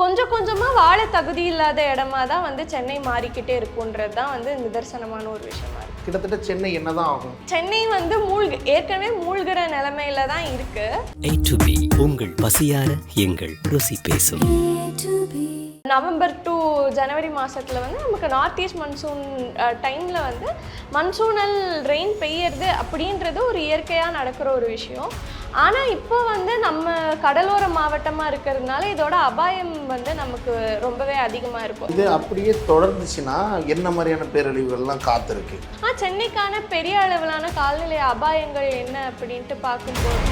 கொஞ்சம் கொஞ்சமாக வாழ தகுதி இல்லாத இடமா தான் வந்து சென்னை மாறிக்கிட்டே இருக்குன்றது தான் வந்து நிதர்சனமான ஒரு விஷயமா இருக்கு. கிட்டத்தட்ட சென்னை என்னதான் ஆகும்? சென்னை வந்து மூழ்கு ஏற்கனவே மூழ்கிற நிலைமையில தான் இருக்கு. உங்கள் பசியார எங்கள் ருசி பேசும். நவம்பர் டு ஜனவரி மாசத்துல வந்து நமக்கு நார்த் ஈஸ்ட் மன்சூன் டைமில் வந்து மன்சூனல் ரெயின் பெய்யறது அப்படின்றது ஒரு இயற்கையாக நடக்கிற ஒரு விஷயம். ஆனால் இப்போ வந்து நம்ம கடலோர மாவட்டமாக இருக்கிறதுனால இதோட அபாயம் வந்து நமக்கு ரொம்பவே அதிகமாக இருக்கும். இது அப்படியே தொடர்ந்துச்சுன்னா என்ன மாதிரியான பேரழிவுகள்லாம் காத்திருக்கு? ஆ சென்னைக்கான பெரிய அளவிலான கால்நிலை அபாயங்கள் என்ன அப்படின்ட்டு பார்க்கும்போது.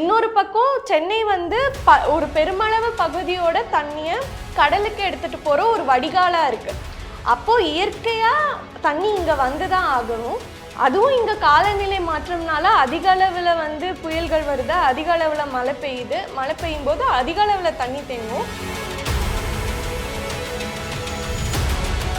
இன்னொரு பக்கம் சென்னை வந்து ப ஒரு பெருமளவு பகுதியோட தண்ணியை கடலுக்கு எடுத்துகிட்டு போகிற ஒரு வடிகாலாக இருக்குது அப்போது இயற்கையாக தண்ணி இங்கே வந்து தான் ஆகணும். அதுவும் இங்கே காலநிலை மாற்றம்னால அதிக அளவில் வந்து புயல்கள் வருது அதிக அளவில் மழை பெய்யுது. மழை பெய்யும் போது அதிக அளவில் தண்ணி தேங்கும்.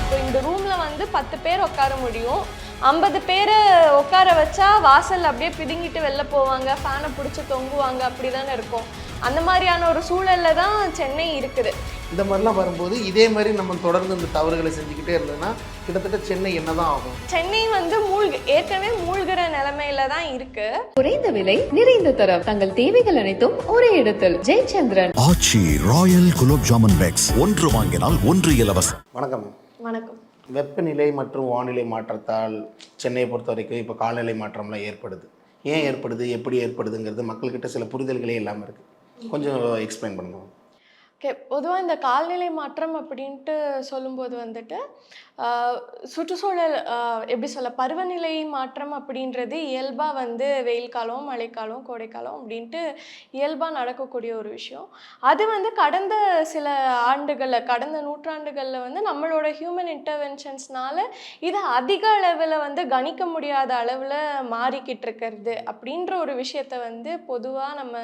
இப்போ இந்த ரூமில் வந்து பத்து பேர் உட்கார முடியும். ஐம்பது பேர் உட்கார வச்சா வாசல் அப்படியே பிதுங்கிட்டு வெளில போவாங்க ஃபேனை பிடிச்சி தொங்குவாங்க அப்படி தானே இருக்கும். அந்த மாதிரியான ஒரு சூழலில் தான் சென்னை இருக்குது. இந்த மாதிரிலாம் வரும்போது இதே மாதிரி நம்ம தொடர்ந்து இந்த தவறுகளை செஞ்சுக்கிட்டே இருந்ததுன்னா கிட்டத்தட்ட சென்னை என்னதான் ஆகும்? சென்னை வந்து மூழ்கு ஏற்கனவே மூழ்கிற நிலைமையில தான் இருக்கு. குறைந்த விலை நிறைந்த தரம். தங்கள் தேவைகள் அனைத்தும் ஒரே இடத்தில். Jayachandran. Aachi royal gulab jamun packs. ஒன்று வாங்கினால் ஒன்று இலவசம். வணக்கம். வணக்கம். வெப்பநிலை மற்றும் வானிலை மாற்றத்தால் சென்னையை பொறுத்த வரைக்கும் இப்போ காலநிலை மாற்றம்லாம் ஏற்படுது. ஏன் ஏற்படுது? எப்படி ஏற்படுதுங்கிறது மக்கள்கிட்ட சில புரிதல்களே இல்லாமல் இருக்குது கொஞ்சம் எக்ஸ்பிளைன் பண்ணுங்க. ஓகே பொதுவாக இந்த கால்நிலை மாற்றம் அப்படின்ட்டு சொல்லும்போது வந்துட்டு சுற்றுச்சூழல் எப்படி சொல்ல பருவநிலை மாற்றம் அப்படின்றது இயல்பாக வந்து வெயில் காலம் மழைக்காலம் கோடைக்காலம் அப்படின்ட்டு இயல்பாக நடக்கக்கூடிய ஒரு விஷயம். அது வந்து கடந்த சில ஆண்டுகளில் கடந்த நூற்றாண்டுகளில் வந்து நம்மளோட ஹியூமன் இன்டர்வென்ஷன்ஸ்னால இது அதிக அளவில் வந்து கணிக்க முடியாத அளவில் மாறிக்கிட்டு இருக்கிறது அப்படின்ற ஒரு விஷயத்த வந்து பொதுவாக நம்ம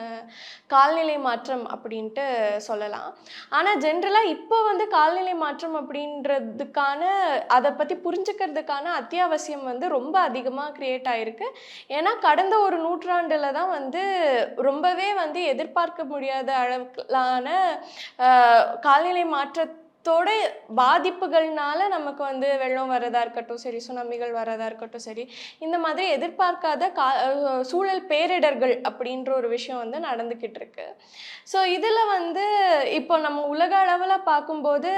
கால்நிலை மாற்றம் அப்படின்ட்டு சொல்லலாம். ஆனால் ஜென்ரலாக இப்போ வந்து கால்நிலை மாற்றம் அப்படின்றதுக்கான அதை பற்றி புரிஞ்சுக்கிறதுக்கான அத்தியாவசியம் வந்து ரொம்ப அதிகமாக க்ரியேட் ஆயிருக்கு. ஏன்னா கடந்த ஒரு நூற்றாண்டில் தான் வந்து ரொம்பவே வந்து எதிர்பார்க்க முடியாத அளவுக்கான காலநிலை மாற்ற தொட பாதிப்புகள்னால நமக்கு வந்து வெள்ளம் வரதா இருக்கட்டும் சரி சுனாமிகள் வரதா இருக்கட்டும் சரி இந்த மாதிரி எதிர்பார்க்காத கா சூழல் பேரிடர்கள் அப்படின்ற ஒரு விஷயம் வந்து நடந்துக்கிட்டு இருக்கு. ஸோ இதில் வந்து இப்போ நம்ம உலக அளவில் பார்க்கும்போது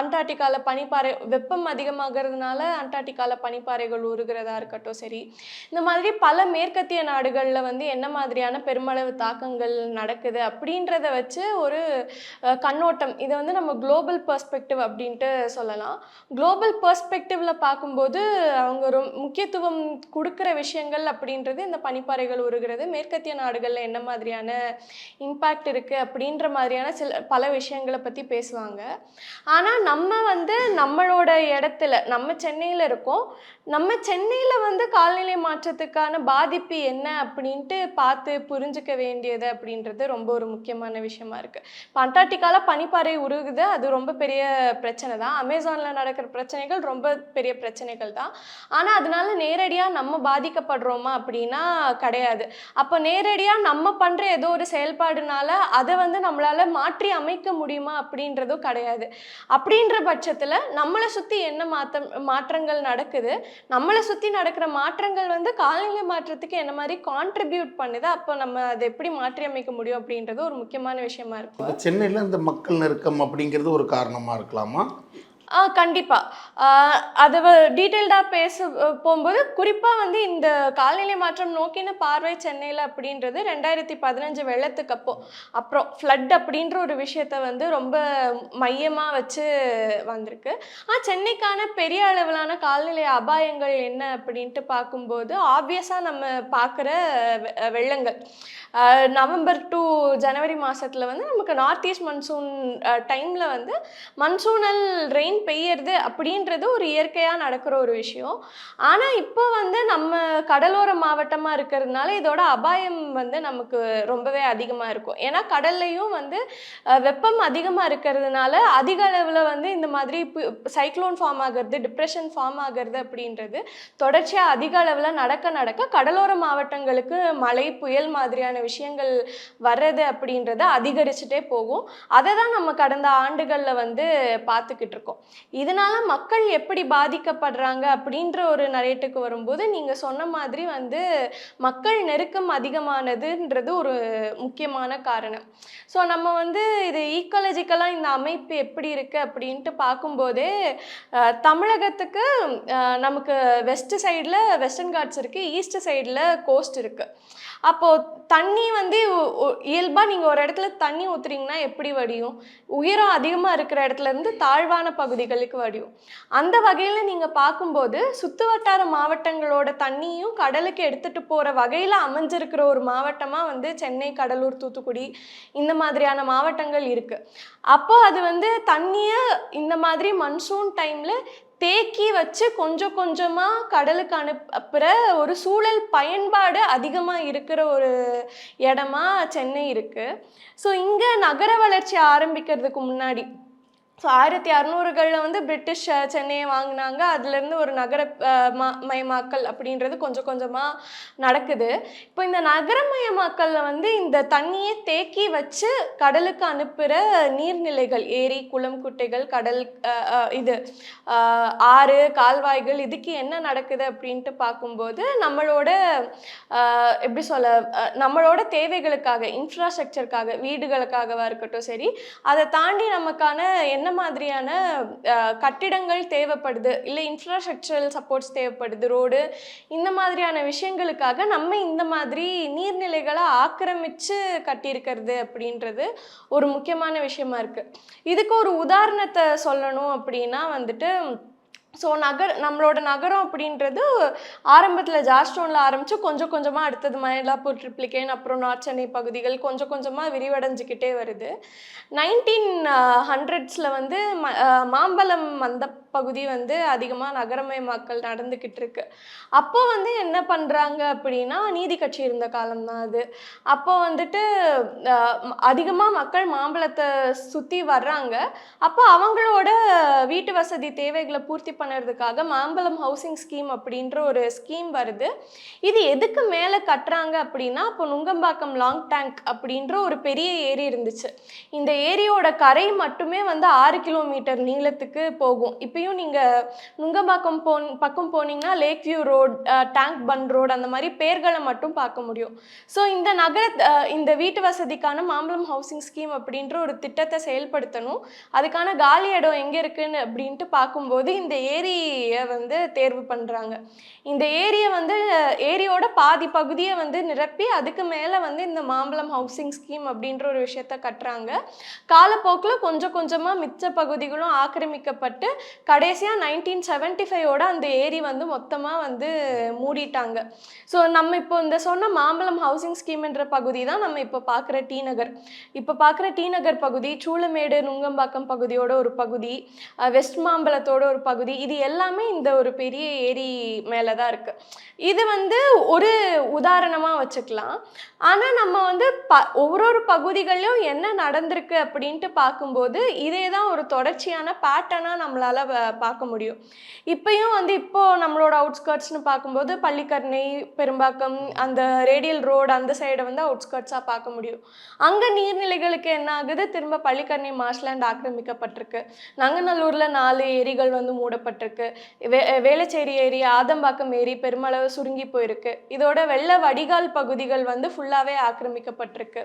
அண்டார்டிகாவில் பனிப்பாறை வெப்பம் அதிகமாகிறதுனால அண்டார்டிகாவில் பனிப்பாறைகள் உருகிறதா இருக்கட்டும் சரி இந்த மாதிரி பல மேற்கத்திய நாடுகளில் வந்து என்ன மாதிரியான பெருமளவு தாக்கங்கள் நடக்குது அப்படின்றத வச்சு ஒரு கண்ணோட்டம். இதை வந்து நம்ம குளோபல் ப பர்ஸ்பெக்டிவ் அப்படின்ட்டு சொல்லலாம். குளோபல் பர்ஸ்பெக்டிவ்ல பார்க்கும்போது அவங்க ரொம் முக்கியத்துவம் கொடுக்குற விஷயங்கள் அப்படின்றது இந்த பனிப்பாறைகள் உருகிறது. மேற்கத்திய நாடுகளில் என்ன மாதிரியான இம்பேக்ட் இருக்குது அப்படின்ற மாதிரியான சில பல விஷயங்களை பற்றி பேசுவாங்க. ஆனால் நம்ம வந்து நம்மளோட இடத்துல நம்ம சென்னையில் இருக்கோம். நம்ம சென்னையில் வந்து கால்நிலை மாற்றத்துக்கான பாதிப்பு என்ன அப்படின்ட்டு பார்த்து புரிஞ்சுக்க வேண்டியது அப்படின்றது ரொம்ப ஒரு முக்கியமான விஷயமா இருக்குது இப்போ அண்டார்டிகாவில் பனிப்பாறை உருகுது அது ரொம்ப பெரிய பிரச்சனை தான். அமேசானில் நடக்கிற பிரச்சனைகள் ரொம்ப பெரிய பிரச்சனைகள் தான். ஆனால் அதனால நேரடியாக நம்ம பாதிக்கப்படுறோமா அப்படின்னா கிடையாது. அப்போ நேரடியாக நம்ம பண்ணுற ஏதோ ஒரு செயல்பாடுனால அதை வந்து நம்மளால் மாற்றி அமைக்க முடியுமா அப்படின்றதும் கிடையாது. அப்படின்ற பட்சத்தில் நம்மளை சுற்றி என்ன மாற்றம் மாற்றங்கள் நடக்குது? நம்மளை சுற்றி நடக்கிற மாற்றங்கள் வந்து காலநிலை மாற்றத்துக்கு என்ன மாதிரி கான்ட்ரிபியூட் பண்ணுது? அப்போ நம்ம அதை எப்படி மாற்றி அமைக்க முடியும் அப்படின்றது ஒரு முக்கியமான விஷயமா இருக்கும் சென்னையில் இந்த மக்கள் நெருக்கம் அப்படிங்கிறது ஒரு காரணமாக இருக்கலாமா? ஆ கண்டிப்பாக அது டீட்டெயில்டாக பேச போகும்போது குறிப்பாக வந்து இந்த காலநிலை மாற்றம் நோக்கின பார்வை சென்னையில் அப்படின்றது ரெண்டாயிரத்தி பதினஞ்சு வெள்ளத்துக்கு அப்போ. அப்புறம் ஃப்ளட் அப்படின்ற ஒரு விஷயத்த வந்து ரொம்ப மையமாக வச்சு வந்திருக்கு. ஆ சென்னைக்கான பெரிய அளவிலான காலநிலை அபாயங்கள் என்ன அப்படின்ட்டு பார்க்கும்போது ஆப்வியஸாக நம்ம பார்க்குற வெள்ளங்கள். நவம்பர் டு ஜனவரி மாதத்தில் வந்து நமக்கு நார்த் ஈஸ்ட் மன்சூன் டைமில் வந்து மன்சூனல் ரெயின் ரெயின் பெய்யறது அப்படின்றது ஒரு இயற்கையாக நடக்கிற ஒரு விஷயம். ஆனால் இப்போ வந்து நம்ம கடலோர மாவட்டமாக இருக்கிறதுனால இதோட அபாயம் வந்து நமக்கு ரொம்பவே அதிகமாக இருக்கும். ஏன்னா கடல்லையும் வந்து வெப்பம் அதிகமாக இருக்கிறதுனால அதிக அளவில் வந்து இந்த மாதிரி சைக்ளோன் ஃபார்ம் ஆகிறது டிப்ரெஷன் ஃபார்ம் ஆகிறது அப்படின்றது தொடர்ச்சியாக அதிக அளவில் நடக்க நடக்க கடலோர மாவட்டங்களுக்கு மழை புயல் மாதிரியான விஷயங்கள் வர்றது அப்படின்றது அதிகரிச்சுட்டே போகும். அதை தான் நம்ம கடந்த ஆண்டுகளில் வந்து பார்த்துக்கிட்டு இருக்கோம். இதனால மக்கள் எப்படி பாதிக்கப்படுறாங்க அப்படின்ற ஒரு நரேட்டுக்கு வரும்போது நீங்கள் சொன்ன மாதிரி வந்து மக்கள் நெருக்கம் அதிகமானதுன்றது ஒரு முக்கியமான காரணம். ஸோ நம்ம வந்து இது ஈக்காலஜிக்கலாக இந்த அமைப்பு எப்படி இருக்குது அப்படின்ட்டு பார்க்கும்போதே தமிழகத்துக்கு நமக்கு வெஸ்ட் சைடில் வெஸ்டர்ன் காட்ஸ் இருக்குது ஈஸ்ட் சைடில் கோஸ்ட் இருக்குது அப்போது தண்ணி வந்து இயல்பாக நீங்கள் ஒரு இடத்துல தண்ணி ஊற்றுறீங்கன்னா எப்படி வடியும்? உயரம் அதிகமாக இருக்கிற இடத்துல இருந்து தாழ்வான பகுதிகளுக்கு வடியும். அந்த வகையில் நீங்கள் பார்க்கும்போது சுற்றுவட்டார மாவட்டங்களோட தண்ணியும் கடலுக்கு எடுத்துகிட்டு போகிற வகையில் அமைஞ்சிருக்கிற ஒரு மாவட்டமாக வந்து சென்னை கடலூர் தூத்துக்குடி இந்த மாதிரியான மாவட்டங்கள் இருக்குது அப்போது அது வந்து தண்ணியை இந்த மாதிரி மன்சூன் டைமில் தேக்கி வச்சு கொஞ்சம் கொஞ்சமாக கடலுக்கு அனுப்புகிற ஒரு சூழல் பயன்பாடு அதிகமாக இருக்கிற ஒரு இடமா சென்னை இருக்குது ஸோ இங்கே நகர வளர்ச்சி ஆரம்பிக்கிறதுக்கு முன்னாடி ஸோ ஆயிரத்தி அறநூறுகளில் வந்து பிரிட்டிஷ் சென்னையை வாங்கினாங்க. அதுலேருந்து ஒரு நகர மயமாக்கல் அப்படின்றது கொஞ்சம் கொஞ்சமாக நடக்குது. இப்போ இந்த நகரமயமாக்கலில் வந்து இந்த தண்ணியை தேக்கி வச்சு கடலுக்கு அனுப்புகிற நீர்நிலைகள் ஏரி குளம் குட்டைகள் கடல் இது ஆறு கால்வாய்கள் இதுக்கு என்ன நடக்குது அப்படின்ட்டு பார்க்கும்போது நம்மளோட எப்படி சொல்ல நம்மளோட தேவைகளுக்காக இன்ஃப்ராஸ்ட்ரக்சருக்காக வீடுகளுக்காகவாக இருக்கட்டும் சரி அதை தாண்டி நமக்கான என்ன மாதிரியான கட்டிடங்கள் தேவைப்படுது? இல்லை இன்ஃப்ராஸ்ட்ரக்சரல் சப்போர்ட்ஸ் தேவைப்படுது? ரோடு இந்த மாதிரியான விஷயங்களுக்காக நம்ம இந்த மாதிரி நீர்நிலைகளை ஆக்கிரமிச்சு கட்டியிருக்கிறது அப்படின்றது ஒரு முக்கியமான விஷயமா இருக்குது இதுக்கு ஒரு உதாரணத்தை சொல்லணும் அப்படின்னா வந்துட்டு ஸோ நகர் நம்மளோட நகரம் அப்படின்றது ஆரம்பத்தில் ஜார்ஸ்டோனில் ஆரம்பித்து கொஞ்சம் கொஞ்சமாக அடுத்தது மயிலாப்பூர் ட்ரிப்ளிகேன் அப்புறம் நார்த் சென்னை பகுதிகள் கொஞ்சம் கொஞ்சமாக விரிவடைஞ்சிக்கிட்டே வருது. நைன்டீன் ஹண்ட்ரட்ஸில் வந்து ம மாம்பழம் வந்த அந்த பகுதி வந்து அதிகமாக நகரமயமாக்கல் நடந்துக்கிட்டு இருக்கு அப்போ வந்து என்ன பண்ணுறாங்க அப்படின்னா நீதி கட்சி இருந்த காலம்தான் அது. அப்போ வந்துட்டு அதிகமாக மக்கள் மாம்பழத்தை சுற்றி வர்றாங்க. அப்போ அவங்களோட வீட்டு வசதி தேவைகளை பூர்த்தி பண்ணுறதுக்காக மாம்பழம் ஹவுசிங் ஸ்கீம் அப்படின்ற ஒரு ஸ்கீம் வருது. இது எதுக்கு மேலே கட்டுறாங்க அப்படின்னா இப்போ நுங்கம்பாக்கம் லாங் டேங்க் அப்படின்ற ஒரு பெரிய ஏரி இருந்துச்சு. இந்த ஏரியோட கரை மட்டுமே வந்து ஆறு கிலோமீட்டர் நீளத்துக்கு போகும். இப்பயும் நீங்கள் நுங்கம்பாக்கம் போன் பக்கம் போனீங்கன்னா lake view road tank bund road அந்த மாதிரி பேர்களை மட்டும் பார்க்க முடியும். ஸோ இந்த நகர இந்த வீட்டு வசதிக்கான மாம்பழம் ஹவுசிங் ஸ்கீம் அப்படின்ற ஒரு திட்டத்தை செயல்படுத்தணும். அதுக்கான காலி இடம் எங்கே இருக்குன்னு அப்படின்ட்டு பார்க்கும்போது இந்த ஏரியை வந்து தேர்வு பண்ணுறாங்க இந்த ஏரியை வந்து ஏரியோட பாதி பகுதியை வந்து நிரப்பி அதுக்கு மேலே வந்து இந்த மாம்பழம் ஹவுசிங் ஸ்கீம் அப்படின்ற ஒரு விஷயத்த கட்டுறாங்க. காலப்போக்கில் கொஞ்சம் கொஞ்சமாக மிச்ச பகுதிகளும் ஆக்கிரமிக்கப்பட்டு கடைசியாக நைன்டீன் செவன்ட்டி ஃபைவோட அந்த ஏரி வந்து மொத்தமாக வந்து மூடிட்டாங்க. ஸோ நம்ம இப்போ இந்த சொன்ன மாம்பழம் ஹவுசிங் ஸ்கீம்ன்ற பகுதி தான் நம்ம இப்போ பார்க்குற டி நகர். இப்போ பார்க்குற டி நகர் பகுதி சூளமேடு நுங்கம்பாக்கம் பகுதியோட ஒரு பகுதி வெஸ்ட் மாம்பழத்தோட ஒரு பகுதி இது எல்லாமே இந்த ஒரு பெரிய ஏரி மேலே தான் இருக்குது இது வந்து ஒரு உதாரணமாக வச்சுக்கலாம். ஆனால் நம்ம வந்து ப ஒவ்வொரு ஒரு பகுதிகளிலும் என்ன நடந்திருக்கு அப்படின்ட்டு பார்க்கும்போது இதே தான் ஒரு தொடர்ச்சியான பேட்டர்னாக நம்மளால் பார்க்க முடியும். இப்பயும் வந்து இப்போ நம்மளோட அவுட்ஸ்கர்ட்ஸ்னு பார்க்கும்போது பள்ளிக்கரணை பெரும்பாக்கம் அந்த ரேடியல் ரோடு அந்த சைடை வந்து அவுட்ஸ்கர்ட்ஸாக பார்க்க முடியும். அங்கே நீர்நிலைகளுக்கு என்ன ஆகுது? திரும்ப பள்ளிக்கரணை மார்ஷ்லேண்ட் ஆக்கிரமிக்கப்பட்டிருக்கு. நங்கநல்லூரில் நாலு ஏரிகள் வந்து மூடப்பட்டிருக்கு. வே வேளச்சேரி ஏரி ஆதம்பாக்கம் ஏரி பெருமளவு சுருங்கி போயிருக்கு. இதோட வெள்ள வடிகால் பகுதிகள் வந்து ஃபுல்லாகவே ஆக்கிரமிக்கப்பட்டிருக்கு.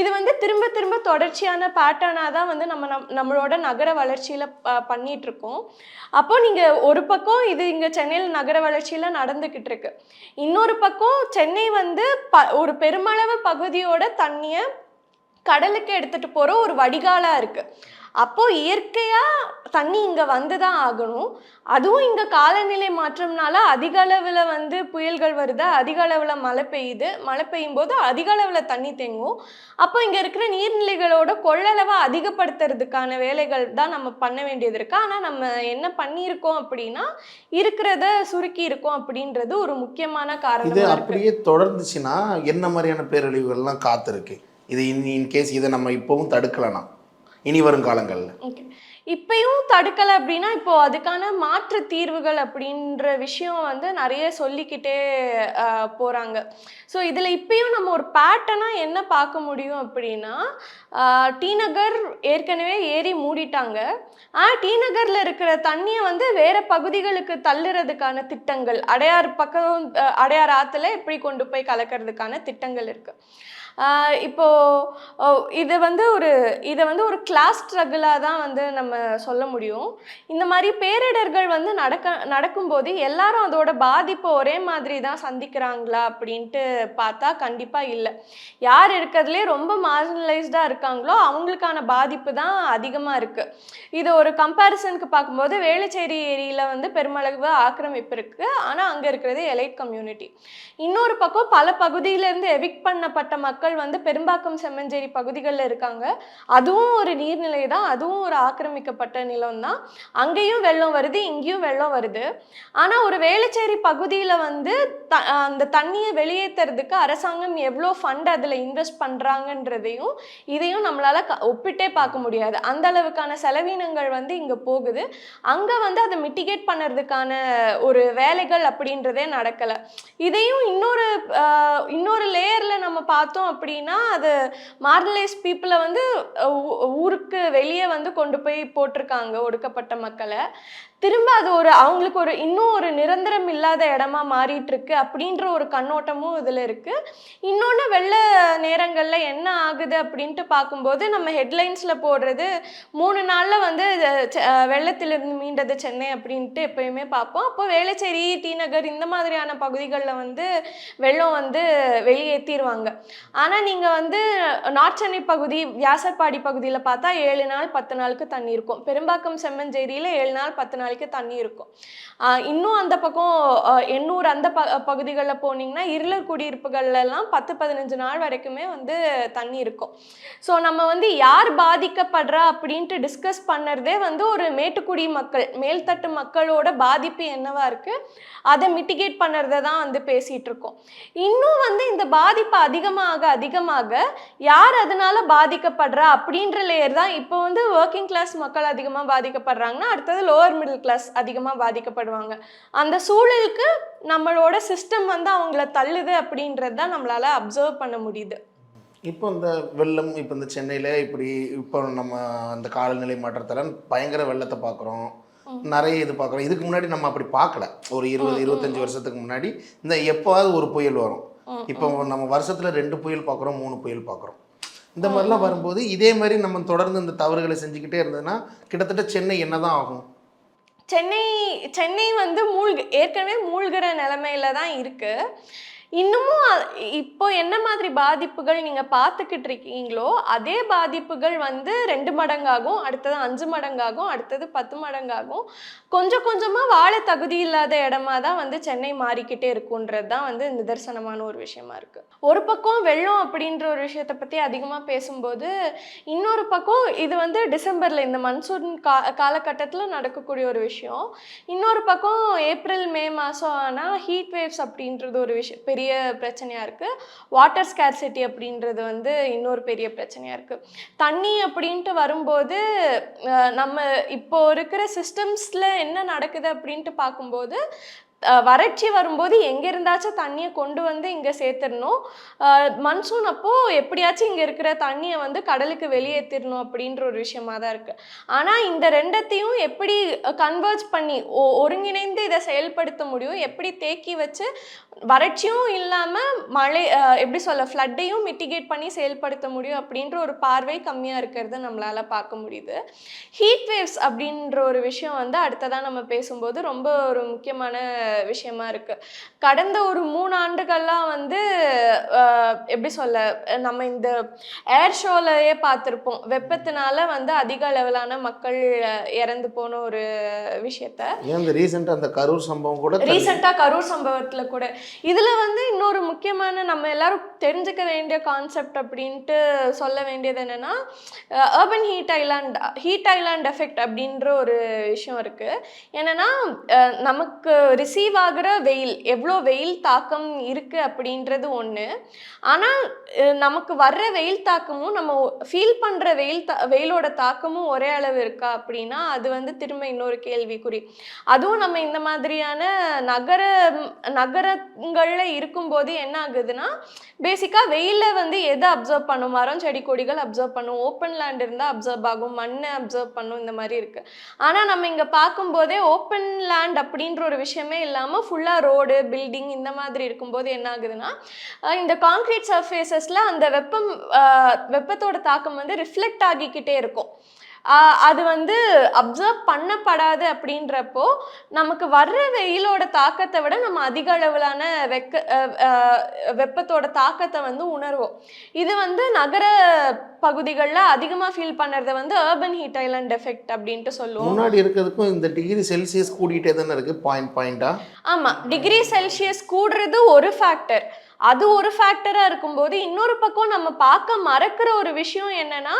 இது வந்து திரும்ப திரும்ப தொடர்ச்சியான பேட்டர்னாக தான் வந்து நம்ம நம் நம்மளோட நகர வளர்ச்சியில் பண்ணிகிட்ருக்கோம் அப்போ நீங்கள் ஒரு பக்கம் இது இங்கே சென்னையில் நகர வளர்ச்சியில் நடந்துக்கிட்டு இருக்கு இன்னொரு பக்கம் சென்னை வந்து ப ஒரு பெருமளவு பகுதியோட தண்ணியை கடலுக்கு எடுத்துகிட்டு போகிற ஒரு வடிகாலாக இருக்குது அப்போது இயற்கையாக தண்ணி இங்கே வந்து தான் ஆகணும். அதுவும் இங்கே காலநிலை மாற்றம்னால அதிக அளவில் வந்து புயல்கள் வருது அதிக அளவில் மழை பெய்யுது. மழை பெய்யும் போது அதிக அளவில் தண்ணி தேங்கும் அப்போ இங்கே இருக்கிற நீர்நிலைகளோட கொள்ளளவை அதிகப்படுத்துறதுக்கான வேலைகள் தான் நம்ம பண்ண வேண்டியது இருக்கு. ஆனால் நம்ம என்ன பண்ணியிருக்கோம் அப்படின்னா இருக்கிறத சுருக்கி இருக்கோம் அப்படின்றது ஒரு முக்கியமான இது காரணமாக இருக்கு. அப்படியே தொடர்ந்துச்சுன்னா என்ன மாதிரியான பேரழிவுகள்லாம் காத்திருக்கு? இது இன் இன்கேஸ் இதை நம்ம இப்போவும் தடுக்கலனா? இனி வரும் காலங்களில் ஓகே இப்பயும் தடுக்கலை அப்படின்னா இப்போ அதுக்கான மாற்று தீர்வுகள் அப்படின்ற விஷயம் வந்து நிறைய சொல்லிக்கிட்டே போகிறாங்க போறாங்க. ஸோ இதில் இப்பயும் நம்ம ஒரு பேட்டர்னாக என்ன பார்க்க முடியும் அப்படின்னா டி நகர் ஏற்கனவே ஏரி மூடிட்டாங்க. ஆனால் டி நகரில் இருக்கிற தண்ணியை வந்து வேற பகுதிகளுக்கு தள்ளுறதுக்கான திட்டங்கள் அடையார் பக்கம் அடையார் ஆற்றுல எப்படி கொண்டு போய் கலக்கிறதுக்கான திட்டங்கள் இருக்கு. இப்போது இது வந்து ஒரு இதை வந்து ஒரு கிளாஸ் ஸ்ட்ரகிளாக தான் வந்து நம்ம சொல்ல முடியும். இந்த மாதிரி பேரிடர்கள் வந்து நடக்க நடக்கும்போது எல்லாரும் அதோட பாதிப்பை ஒரே மாதிரி தான் சந்திக்கிறாங்களா அப்படின்ட்டு பார்த்தா கண்டிப்பாக இல்லை. யார் இருக்கிறதுலே ரொம்ப மார்ஜினலைஸ்டாக இருக்காங்களோ அவங்களுக்கான பாதிப்பு தான் அதிகமாக இருக்குது இது ஒரு கம்பேரிசனுக்கு பார்க்கும்போது வேளச்சேரி ஏரியில் வந்து பெருமளவு ஆக்கிரமிப்பு இருக்குது ஆனால் அங்கே இருக்கிறது எலைட் கம்யூனிட்டி இன்னொரு பக்கம் பல பகுதியிலேருந்து எவிக்ட் பண்ணப்பட்ட மக்கள் மக்கள் வந்து பெரும்பாக்கம் செம்மஞ்சேரி பகுதிகளில் இருக்காங்க. அதுவும் ஒரு நீர்நிலை தான். அதுவும் ஒரு ஆக்கிரமிக்கப்பட்ட நிலம் தான். அங்கேயும் வெள்ளம் வருது இங்கேயும் வெள்ளம் வருது. ஆனால் ஒரு வேளச்சேரி பகுதியில் வந்து த அந்த தண்ணியை வெளியேற்றுறதுக்கு அரசாங்கம் எவ்வளோ ஃபண்ட் அதில் இன்வெஸ்ட் பண்ணுறாங்கன்றதையும் இதையும் நம்மளால் க ஒப்பிட்டே பார்க்க முடியாது. அந்த அளவுக்கான செலவினங்கள் வந்து இங்கே போகுது. அங்கே வந்து அதை மிட்டிகேட் பண்ணுறதுக்கான ஒரு வேலைகள் அப்படின்றதே நடக்கலை. இதையும் இன்னொரு இன்னொரு லேயரில் நம்ம பார்த்தோம் அப்படின்னா அது மார்ஜனலைஸ் பீப்புளை வந்து ஊருக்கு வெளியே வந்து கொண்டு போய் போட்டிருக்காங்க ஒடுக்கப்பட்ட மக்களை. திரும்ப அது ஒரு அவங்களுக்கு ஒரு இன்னும் ஒரு நிரந்தரம் இல்லாத இடமா மாறிட்டு இருக்கு அப்படின்ற ஒரு கண்ணோட்டமும் இதில் இருக்கு. இன்னொன்று வெள்ள நேரங்களில் என்ன ஆகுது அப்படின்ட்டு பார்க்கும்போது நம்ம ஹெட்லைன்ஸில் போடுறது மூணு நாளில் வந்து வெள்ளத்திலிருந்து மீண்டது சென்னை அப்படின்ட்டு எப்பயுமே பார்ப்போம். அப்போ வேளச்சேரி டி நகர் இந்த மாதிரியான பகுதிகளில் வந்து வெள்ளம் வந்து வெளியேற்றிடுவாங்க ஆனால் நீங்கள் வந்து நார்த் சென்னை பகுதி வியாசர்பாடி பகுதியில் பார்த்தா ஏழு நாள் பத்து நாளுக்கு தண்ணி இருக்கும். பெரும்பாக்கம் செம்மஞ்சேரியில் ஏழு நாள் பத்து நாள் வரைக்கும் தண்ணி இருக்கும். இன்னும் அந்த பக்கம் எண்ணூர் அந்த ப பகுதிகளில் போனீங்கன்னா இருளர் குடியிருப்புகள்லாம் பத்து பதினஞ்சு நாள் வரைக்குமே வந்து தண்ணி இருக்கும். ஸோ நம்ம வந்து யார் பாதிக்கப்படுறா அப்படின்ட்டு டிஸ்கஸ் பண்ணுறதே வந்து ஒரு மேட்டுக்குடி மக்கள் மேல்தட்டு மக்களோட பாதிப்பு என்னவா இருக்கு அதை மிட்டிகேட் பண்ணுறத தான் வந்து பேசிகிட்டு இருக்கோம். இன்னும் வந்து இந்த பாதிப்பு அதிகமாக அதிகமாக யார் அதனால பாதிக்கப்படுறா அப்படின்ற லேயர் தான் இப்போ வந்து ஒர்க்கிங் கிளாஸ் மக்கள் அதிகமாக பாதிக்கப்படுறாங்கன்னா அடுத்தது லோவர் மிடில் கிளாஸ் அதிகமாக பாதிக்கப்படுவாங்க. அந்த சூழலுக்கு நம்மளோட சிஸ்டம் வந்து அவங்கள தள்ளுது அப்படின்றது தான் நம்மளால அப்சர்வ் பண்ண முடியுது. இப்போ இந்த வெள்ளம் இப்போ இந்த சென்னையில் இப்படி இப்போ நம்ம அந்த காலநிலை மாற்றத்தால பயங்கர வெள்ளத்தை பார்க்குறோம் நிறைய இது பார்க்குறோம் இதுக்கு முன்னாடி நம்ம அப்படி பார்க்கல ஒரு இருபது இருபத்தஞ்சு வருஷத்துக்கு முன்னாடி இந்த எப்போவாவது ஒரு புயல் வரும். இப்போ நம்ம வருஷத்தில் ரெண்டு புயல் பார்க்குறோம் மூணு புயல் பார்க்குறோம் இந்த மாதிரிலாம் வரும்போது இதே மாதிரி நம்ம தொடர்ந்து இந்த தவறுகளை செஞ்சுக்கிட்டே இருந்ததுன்னா கிட்டத்தட்ட சென்னை என்னதான் ஆகும்? சென்னை சென்னை வந்து மூழ்கு ஏற்கனவே மூழ்கிற நிலமையில தான் இருக்குது இன்னமும் இப்போ என்ன மாதிரி பாதிப்புகள் நீங்கள் பார்த்துக்கிட்டு இருக்கீங்களோ அதே பாதிப்புகள் வந்து ரெண்டு மடங்காகும் அடுத்தது அஞ்சு மடங்காகும் அடுத்தது பத்து மடங்காகும். கொஞ்சம் கொஞ்சமாக வாழ தகுதி இல்லாத இடமா தான் வந்து சென்னை மாறிக்கிட்டே இருக்குன்றது தான் வந்து நிதர்சனமான ஒரு விஷயமா இருக்குது ஒரு பக்கம் வெள்ளம் அப்படின்ற ஒரு விஷயத்தை பற்றி அதிகமாக பேசும்போது இன்னொரு பக்கம் இது வந்து டிசம்பரில் இந்த மன்சூன் கா காலகட்டத்தில் நடக்கக்கூடிய ஒரு விஷயம். இன்னொரு பக்கம் ஏப்ரல் மே மாதம் ஆனால் ஹீட் வேவ்ஸ் அப்படின்றது ஒரு விஷயம் பெரிய பெரிய பிரச்சனையாக இருக்குது வாட்டர் ஸ்கேர்சிட்டி அப்படின்றது வந்து இன்னொரு பெரிய பிரச்சனையாக இருக்குது தண்ணி அப்படின்ட்டு வரும்போது நம்ம இப்போ இருக்கிற சிஸ்டம்ஸில் என்ன நடக்குது அப்படின்ட்டு பார்க்கும்போது வறட்சி வரும்போது எங்கே இருந்தாச்சும் தண்ணியை கொண்டு வந்து இங்கே சேர்த்துடணும். மன்சூன் அப்போது எப்படியாச்சும் இங்கே இருக்கிற தண்ணியை வந்து கடலுக்கு வெளியேற்றிடணும் அப்படின்ற ஒரு விஷயமா தான் இருக்குது ஆனால் இந்த ரெண்டத்தையும் எப்படி கன்வெர்ஜ் பண்ணி ஒ- ஒருங்கிணைந்து இதை செயல்படுத்த முடியும்? எப்படி தேக்கி வச்சு வறட்சியும் இல்லாமல் மழை எப்படி சொல்ல ஃப்ளட்டையும் மிட்டிகேட் பண்ணி செயல்படுத்த முடியும் அப்படின்ற ஒரு பார்வை கம்மியாக இருக்கிறத நம்மளால் பார்க்க முடியுது. ஹீட் வேவ்ஸ் அப்படின்ற ஒரு விஷயம் வந்து அடுத்ததாக நம்ம பேசும்போது ரொம்ப ஒரு முக்கியமான விஷயமா இருக்கு. கடந்த ஒரு மூணு ஆண்டுகள்லாம் வந்து எப்படி சொல்ல நம்ம இந்த ஏர் ஷோலயே பார்த்துருப்போம். வெப்பத்தினால வந்து அதிக அளவிலான மக்கள் இறந்து போன ஒரு விஷயத்த. இந்த ரீசெண்டாக அந்த கரூர் சம்பவம் கூட ரீசெண்டாக கரூர் சம்பவத்தில் கூட. இதில் வந்து இன்னொரு முக்கியமான நம்ம எல்லாரும் தெரிஞ்சுக்க வேண்டிய கான்செப்ட் அப்படின்ட்டு சொல்ல வேண்டியது என்னென்னா urban heat island heat island effect அப்படின்ற ஒரு விஷயம் இருக்குது என்னென்னா நமக்கு ரிசீவ் ஆகிற வெயில் எவ்வளோ வெயில் தாக்கம் இருக்குது அப்படின்றது ஒன்று ஆனால் நமக்கு வர்ற வெயில் தாக்கமும் நம்ம ஃபீல் பண்ணுற வெயில் தா வெயிலோட தாக்கமும் ஒரே அளவு இருக்கா அப்படின்னா அது வந்து திரும்ப இன்னொரு கேள்விக்குறி. அதுவும் நம்ம இந்த மாதிரியான நகர நகரங்களில் இருக்கும்போது என்ன ஆகுதுன்னா பேசிக்காக வெயிலில் வந்து எதை அப்சர்வ் பண்ணும்? மரம் செடி கொடிகள் அப்சர்வ் பண்ணும். ஓப்பன் லேண்ட் இருந்தால் அப்சர்வ் ஆகும். மண்ணை அப்சர்வ் பண்ணும். இந்த மாதிரி இருக்குது ஆனால் நம்ம இங்கே பார்க்கும்போதே ஓப்பன் லேண்ட் அப்படின்ற ஒரு விஷயமே இல்லாமல் ஃபுல்லாக ரோடு பில்டிங் இந்த மாதிரி இருக்கும்போது என்ன ஆகுதுன்னா இந்த கான்க்ரீட் சர்ஃபேசஸில் அந்த வெப்பம் வெப்பத்தோட தாக்கம் வந்து ரிஃப்ளெக்ட் ஆகிக்கிட்டே இருக்கும். அது வந்து அப்சர்வ் பண்ணப்படாது அப்படின்றப்போ நமக்கு வர்ற வெயிலோட தாக்கத்தை விட நம்ம அதிக அளவிலான வெக்க வெப்பத்தோட தாக்கத்தை வந்து உணர்வோம். இது வந்து நகர பகுதிகளில் அதிகமாக ஃபீல் பண்ணுறத வந்து அர்பன் ஹீட் ஐலாண்ட் எஃபெக்ட் அப்படின்ட்டு சொல்லுவோம். முன்னாடி இருக்கிறதுக்கும் இந்த டிகிரி செல்சியஸ் கூடிட்டே தானே இருக்கு பாயிண்ட் பாயிண்டா ஆமாம் டிகிரி செல்சியஸ் கூடுறது ஒரு ஃபேக்டர் அது ஒரு ஃபேக்டராக இருக்கும்போது இன்னொரு பக்கம் நம்ம பார்க்க மறக்கிற ஒரு விஷயம் என்னன்னா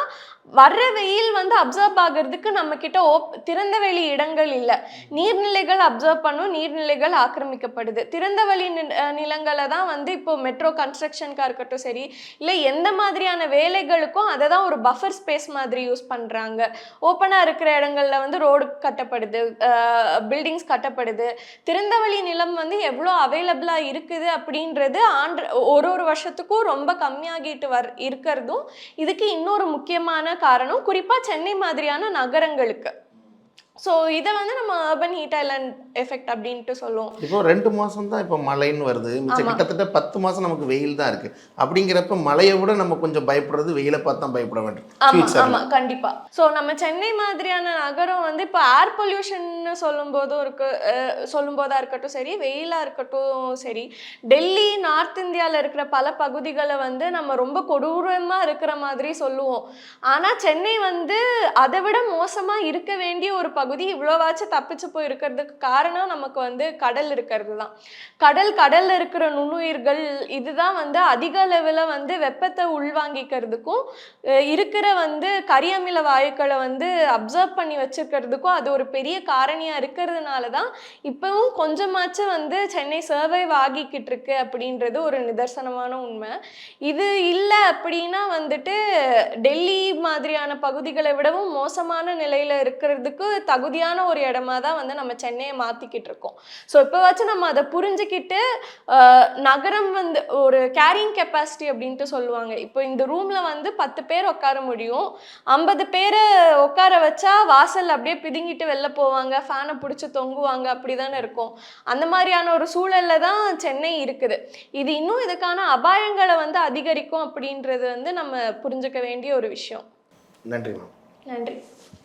வர்ற வெயில் வந்து அப்சர்வ் ஆகிறதுக்கு நம்ம கிட்ட ஓப் திறந்த வெளி இடங்கள் இல்லை. நீர்நிலைகள் அப்சர்வ் பண்ணும் நீர்நிலைகள் ஆக்கிரமிக்கப்படுது. திறந்த வழி நிலங்களை தான் வந்து இப்போ மெட்ரோ கன்ஸ்ட்ரக்ஷனுக்காக இருக்கட்டும் சரி இல்லை எந்த மாதிரியான வேலைகளுக்கும் அதை தான் ஒரு பஃபர் ஸ்பேஸ் மாதிரி யூஸ் பண்ணுறாங்க ஓப்பனாக இருக்கிற இடங்கள்ல வந்து ரோடு கட்டப்படுது பில்டிங்ஸ் கட்டப்படுது. திறந்தவெளி நிலம் வந்து எவ்வளோ அவைலபிளாக இருக்குது அப்படின்றது ஆண்டு ஒரு ஒரு வருஷத்துக்கும் ரொம்ப கம்மியாகிட்டு வர் இருக்கிறதும் இதுக்கு இன்னொரு முக்கியமான காரணம் குறிப்பாக சென்னை மாதிரியான நகரங்களுக்கு. ஸோ இதை வந்து நம்ம அர்பன் ஹீட் ஐலாண்ட் எஃபெக்ட் அப்படின்ட்டு சொல்லுவோம். இப்போ ரெண்டு மாதம் தான் இப்போ மழைன்னு வருது. மிச்சம். கிட்டத்தட்ட பத்து மாதம் நமக்கு வெயில் தான் இருக்கு. அப்படிங்கிறப்ப மழையை விட நம்ம கொஞ்சம் பயப்படுறது வெயிலை பார்த்து தான் பயப்பட வேண்டும். ஆமா ஃபியூச்சர்ல ஆமா கண்டிப்பா. ஸோ நம்ம சென்னை மாதிரியான நகரம் வந்து இப்போ ஏர் பொல்யூஷன் சொல்லும் போதும் இருக்கு அஹ், சொல்லும் போதா இருக்கட்டும் சரி வெயிலா இருக்கட்டும் சரி டெல்லி நார்த் இந்தியாவில் இருக்கிற பல பகுதிகளை வந்து நம்ம ரொம்ப கொடூரமா இருக்கிற மாதிரி சொல்லுவோம். ஆனா சென்னை வந்து அதை விட மோசமா இருக்க வேண்டிய ஒரு பகுதி இவ்வளோவாச்சும் தப்பிச்சு போய் இருக்கிறதுக்கு காரணம் நமக்கு வந்து கடல் இருக்கிறது தான் கடல் கடல்ல இருக்கிற நுண்ணுயிர்கள் இதுதான் வந்து அதிக அளவில் வந்து வெப்பத்தை உள்வாங்கிக்கிறதுக்கும் இருக்கிற வந்து கரியமில வாயுக்களை வந்து அப்சர்வ் பண்ணி வச்சிருக்கிறதுக்கும் அது ஒரு பெரிய காரணியாக இருக்கிறதுனால தான் இப்போவும் கொஞ்சமாச்சும் வந்து சென்னை சர்வைவ் ஆகிக்கிட்டு இருக்கு அப்படின்றது ஒரு நிதர்சனமான உண்மை. இது இல்லை அப்படின்னா வந்துட்டு டெல்லி மாதிரியான பகுதிகளை விடவும் மோசமான நிலையில் இருக்கிறதுக்கு தகுதியான ஒரு இடமா தான் வந்து நம்ம சென்னையை மாற்றிக்கிட்டு இருக்கோம். ஸோ இப்போவாச்சும் நம்ம அதை புரிஞ்சுக்கிட்டு நகரம் வந்து ஒரு கேரிங் கெப்பாசிட்டி அப்படின்ட்டு சொல்லுவாங்க. இப்போ இந்த ரூமில் வந்து பத்து பேர் உட்கார முடியும். ஐம்பது பேரை உட்கார வச்சா வாசல் அப்படியே பிதுங்கிட்டு வெளில போவாங்க. ஃபேனை பிடிச்சி தொங்குவாங்க. அப்படி தானே இருக்கும். அந்த மாதிரியான ஒரு சூழல்ல தான் சென்னை இருக்குது. இது இன்னும் இதுக்கான அபாயங்களை வந்து அதிகரிக்கும் அப்படின்றது வந்து நம்ம புரிஞ்சுக்க வேண்டிய ஒரு விஷயம். நன்றி மேம். நன்றி.